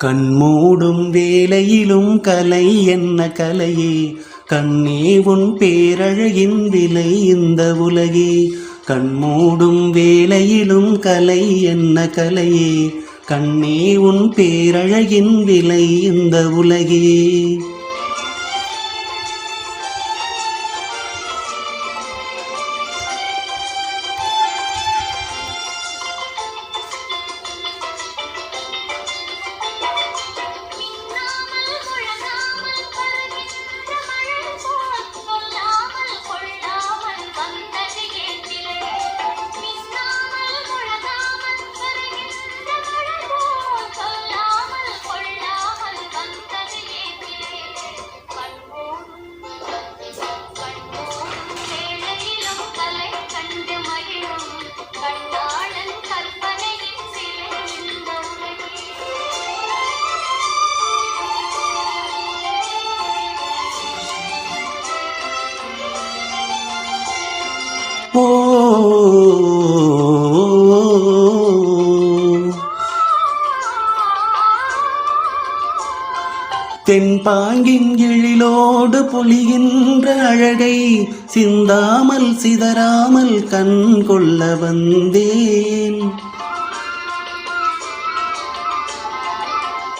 கண்மூடும் வேலையிலும் கலை என்ன கலையே? கண்ணே உன் பேரழகின் விலை இந்த உலகே. கண்மூடும் வேலையிலும் கலை என்ன கலையே? கண்ணே உன் பேரழகின் விலை இந்த உலகே. தென்பாங்கின் எழிலோடு பொழிகின்ற அழகை சிந்தாமல் சிதறாமல் கண் கொள்ள வந்தேன்.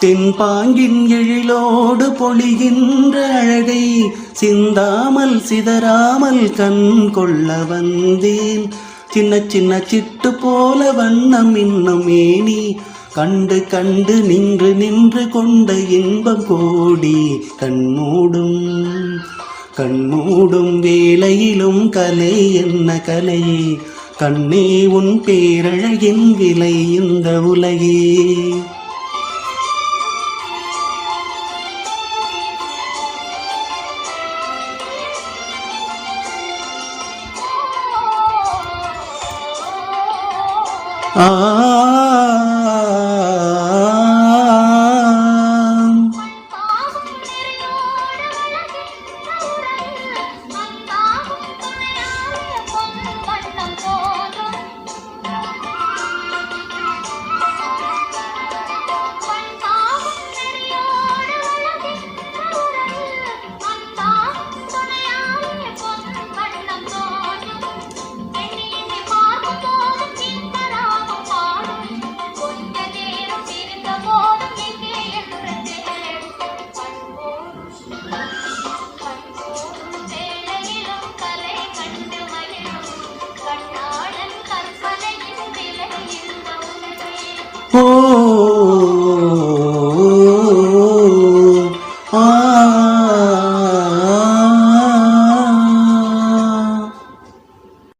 தென்பாங்கின் எழிலோடு பொழிகின்ற அழகை சிந்தாமல் சிதறாமல் கண் கொள்ள வந்தேன். சின்ன சின்ன சிட்டு போல வண்ணம் இன்னும் ஏனி கண்டு கண்டு நின்று நின்று கொண்ட இன்பம் கோடி கண்மூடும். கண்மூடும் வேலையிலும் கலை என்ன கலையே கண்ணே உன் பேரழகின் விலை இந்த உலகே. Ah.